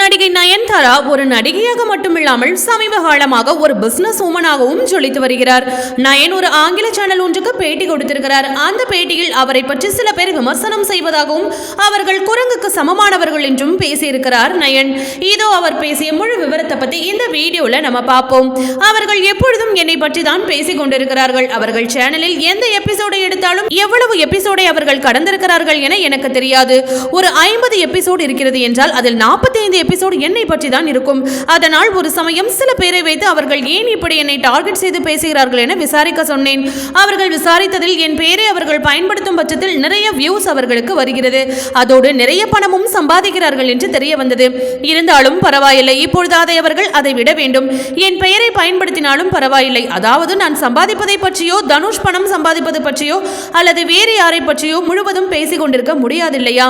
நடிகை நயன்தாரா ஒரு நடிகையாக மட்டுமில்லாமல் சமீப காலமாக ஒரு பிசினஸ் உமனாகவும் ஜொலித்து வருகிறார். நயன் ஒரு ஆங்கில சேனல் ஒன்றுக்கு பேட்டி கொடுத்திருக்கிறார். அந்த பேட்டியில் அவரை பற்றி சில பேர் விமர்சனம் செய்வதாகவும் அவர்கள் குரங்குக்கு சமமானவர்கள் என்றும் பேசியிருக்கிறார் நயன். இதோ அவர் பேசிய முழு விவரத்தை பத்தி இந்த வீடியோல நம்ம பார்ப்போம். அவர்கள் எப்பொழுதும் என்னை பற்றி தான் பேசிக் கொண்டிருக்கிறார்கள். அவர்கள் சேனலில் எந்த எபிசோடை எடுத்தாலும் எவ்வளவு எபிசோடை அவர்கள் கடந்திருக்கிறார்கள் என எனக்கு தெரியாது. ஒரு ஐம்பது எபிசோடு இருக்கிறது என்றால் அதில் நாற்பத்தி ஐந்து எபிசோடு என்னை பற்றி தான் இருக்கும். அதனால் ஒரு சமயம் சில பேரை வைத்து அவர்கள் ஏன் இப்படி என்னை டார்கெட் செய்து பேசுகிறார்கள் என விசாரிக்க சொன்னேன். அவர்கள் விசாரித்ததில் என் பெயரை அவர்கள் பயன்படுத்தும் பட்சத்தில் நிறைய வியூஸ் அவர்களுக்கு வருகிறது. அதோடு நிறைய பணமும் சம்பாதிக்கிறார்கள் என்று தெரிய வந்தது. இருந்தாலும் பரவாயில்லை. இப்பொழுது அதை அவர்கள் அதை விட வேண்டும். என் பெயரை பயன்படுத்தினாலும் பரவாயில்லை. அதாவது நான் சம்பாதிப்பதை பற்றியோ தனுஷ் பணம் சம்பாதிப்பது பற்றியோ அல்லது வேறு யாரை பற்றியோ முழுவதும் பேசிக் கொண்டிருக்க முடியாதில்லையா?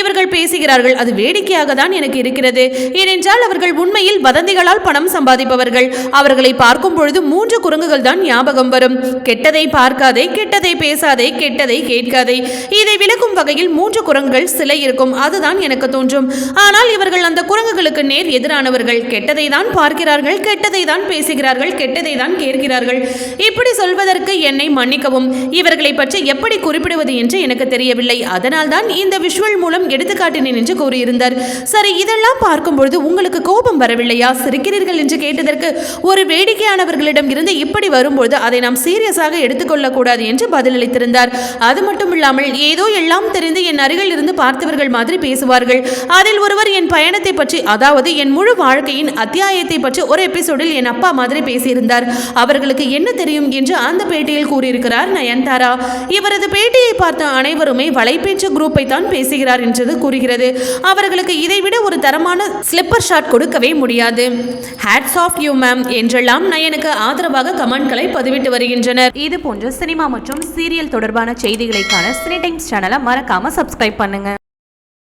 இவர்கள் பேசுகிறார்கள். அது வேடிக்கையாக தான் எனக்கு இருக்கிறது. ஏனென்றால் அவர்கள் உண்மையில் வதந்திகளால் பணம் சம்பாதிப்பவர்கள். அவர்களை பார்க்கும் பொழுது மூன்று குரங்குகள் தான் ஞாபகம் வரும். கெட்டதை பார்க்காதே கெட்டதை பேசாதே கெட்டதை கேட்காதே. இதை விளக்கும் வகையில் மூன்று குரங்குகள் சிலை இருக்கும். அதுதான் எனக்கு தோன்றும். ஆனால் இவர்கள் அந்த குரங்குகளுக்கு நேர் எதிரானவர்கள். கெட்டதை தான் பார்க்கிறார்கள் கெட்டதை தான் பேசுகிறார்கள் கெட்டதை தான் கேட்கிறார்கள். இப்படி சொல்வதற்கு என்னை மன்னிக்கவும். இவர்களை பற்றி எப்படி குறிப்பிடுவது என்று எனக்கு தெரியவில்லை. அதனால் தான் இந்த விஷுவல் மூலம் எடுத்துக்காட்டினேன் என்று கூறியிருந்தார். சரி இதெல்லாம் பார்க்கும்பொழுது உங்களுக்கு கோபம் வரவில்லையா? சிரிக்கிறீர்கள் என்று கேட்டதற்கு ஒரு வேடிக்கையானவர்களிடம் இருந்து இப்படி வரும்பொழுது அதை நாம் சீரியஸாக எடுத்துக்கொள்ளக்கூடாது என்று பதிலளித்திருந்தார். அது மட்டும் இல்லாமல் ஏதோ எல்லாம் தெரிந்து என் அருகில் இருந்து பார்த்தவர்கள் மாதிரி பேசுவார்கள். அதில் ஒருவர் என் பயணத்தை பற்றி அதாவது என் முழு வாழ்க்கையின் அத்தியாயத்தை பற்றி ஒரு எபிசோடில் என் அப்பா மாதிரி பேசியிருந்தார். அவர்களுக்கு என்ன தெரியும் என்று அந்த பேட்டியில் கூறியிருக்கிறார் நயன்தாரா. இவரது பேட்டியை பார்த்த அனைவருமே வலைபேச்சு குரூப்பை தான் பேசுகிறார் என்றது கூறுகிறது. அவர்களுக்கு இதைவிட ஒரு தரமான ஸ்லிப்பர் ஷாட் கொடுக்கவே முடியாது. ஹேட்ஸ் ஆஃப் யூ மேம் என்றெல்லாம் நயனுக்கு ஆதரவாக கமெண்ட்களை பதிவிட்டு வருகின்றனர். இது போன்ற சினிமா மற்றும் சீரியல் தொடர்பான செய்திகளைக்கான சினி டைம்ஸ் சேனலை மறக்காம சப்ஸ்கிரைப் பண்ணுங்க.